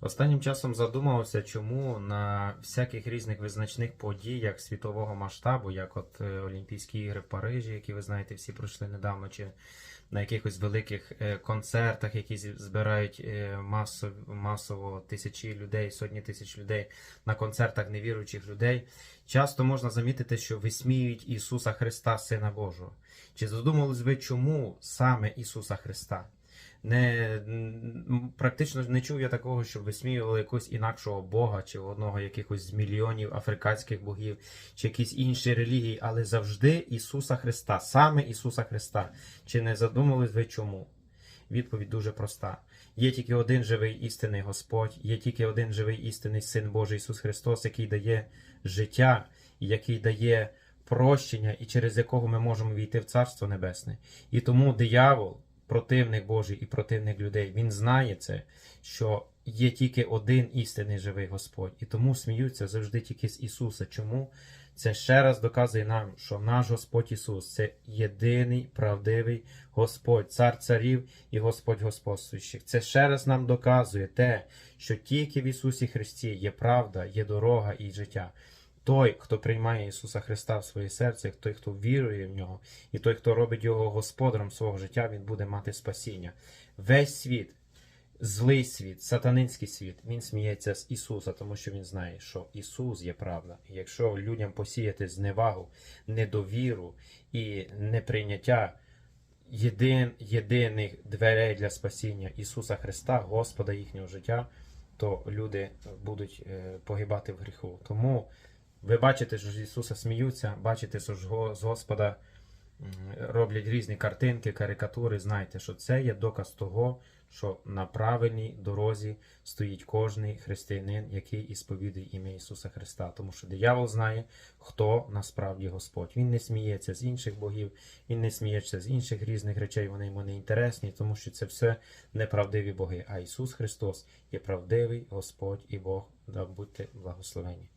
Останнім часом задумався, чому на всяких різних визначних подіях світового масштабу, як от е, Олімпійські ігри в Парижі, які ви знаєте, всі пройшли недавно, чи на якихось великих е, концертах, які збирають е, масово, масово тисячі людей, сотні тисяч людей на концертах невіруючих людей, часто можна замітити, що висміюють Ісуса Христа, Сина Божого. Чи задумались ви, чому саме Ісуса Христа? Не практично не чув я такого, щоб висміювали якогось інакшого Бога, чи одного якихось з мільйонів африканських богів, чи якісь інші релігії, але завжди Ісуса Христа, саме Ісуса Христа. Чи не задумались ви чому? Відповідь дуже проста. Є тільки один живий істинний Господь, є тільки один живий істинний Син Божий Ісус Христос, який дає життя, який дає прощення, і через якого ми можемо війти в Царство Небесне. І тому диявол, противник Божий і противник людей, він знає це, що є тільки один істинний живий Господь. І тому сміються завжди тільки з Ісуса. Чому? Це ще раз доказує нам, що наш Господь Ісус це єдиний правдивий Господь, цар царів і Господь господствуючих. Це ще раз нам доказує те, що тільки в Ісусі Христі є правда, є дорога і життя. Той, хто приймає Ісуса Христа в своє серце, той, хто вірує в нього, і той, хто робить його господарем свого життя, він буде мати спасіння. Весь світ, злий світ, сатанинський світ, він сміється з Ісуса, тому що він знає, що Ісус є правда. І якщо людям посіяти зневагу, недовіру і неприйняття єдин, єдиних дверей для спасіння Ісуса Христа, Господа їхнього життя, то люди будуть е, погибати в гріху. Тому ви бачите, що з Ісуса сміються, бачите, що ж з Господа роблять різні картинки, карикатури. Знайте, що це є доказ того, що на правильній дорозі стоїть кожний християнин, який ісповідує ім'я Ісуса Христа. Тому що диявол знає, хто насправді Господь. Він не сміється з інших богів, він не сміється з інших різних речей, вони йому не інтересні, тому що це все неправдиві боги. А Ісус Христос є правдивий Господь і Бог. Да будьте благословені.